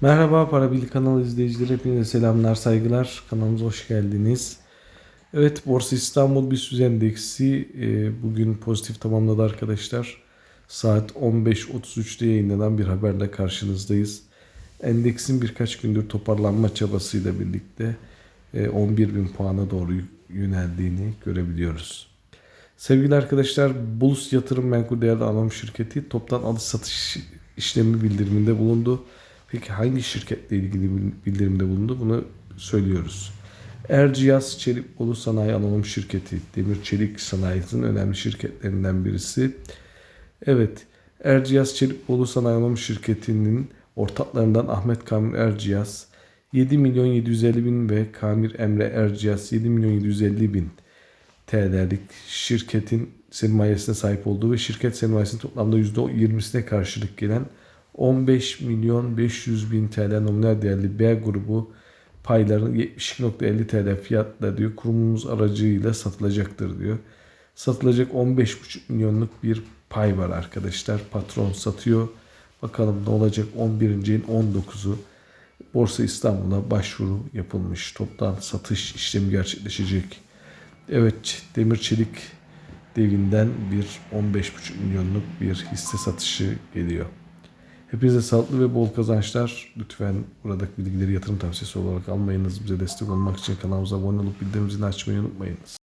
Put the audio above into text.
Merhaba Para Bilgi kanalı izleyicileri hepinize selamlar saygılar kanalımıza hoş geldiniz. Evet Borsa İstanbul BIST endeksi e, bugün pozitif tamamladı arkadaşlar. Saat 15.33'te yayınlanan bir haberle karşınızdayız. Endeksin birkaç gündür toparlanma çabasıyla birlikte e, 11.000 puana doğru yöneldiğini görebiliyoruz. Sevgili arkadaşlar, Bulus Yatırım Menkul Değerli Anonim Şirketi toptan alış satış işlemi bildiriminde bulundu. Peki hangi şirketle ilgili bildirimde bulundu? Bunu söylüyoruz. Erciyes Çelik Bolu Sanayi Anonim Şirketi, demir çelik sanayisinin önemli şirketlerinden birisi. Evet, Erciyes Çelik Bolu Sanayi Anonim Şirketi'nin ortaklarından Ahmet Kamil Erciyes 7 milyon 750 bin ve Kamil Emre Erciyes 7 milyon 750 bin TL'lik şirketin sermayesine sahip olduğu ve şirket sermayesinin toplamda %20'sine karşılık gelen 15 milyon 500 bin TL nominal değerli B grubu payların 72.50 TL fiyatla diyor kurumumuz aracıyla satılacaktır diyor. Satılacak 15,5 milyonluk bir pay var arkadaşlar. Patron satıyor. Bakalım ne olacak 11. ayın 19'u Borsa İstanbul'a başvuru yapılmış. Toptan satış işlemi gerçekleşecek. Evet demir çelik devinden bir 15,5 milyonluk bir hisse satışı geliyor. Hepinize sağlıklı ve bol kazançlar. Lütfen buradaki bilgileri yatırım tavsiyesi olarak almayınız. Bize destek olmak için kanalımıza abone olup bildirim açmayı unutmayınız.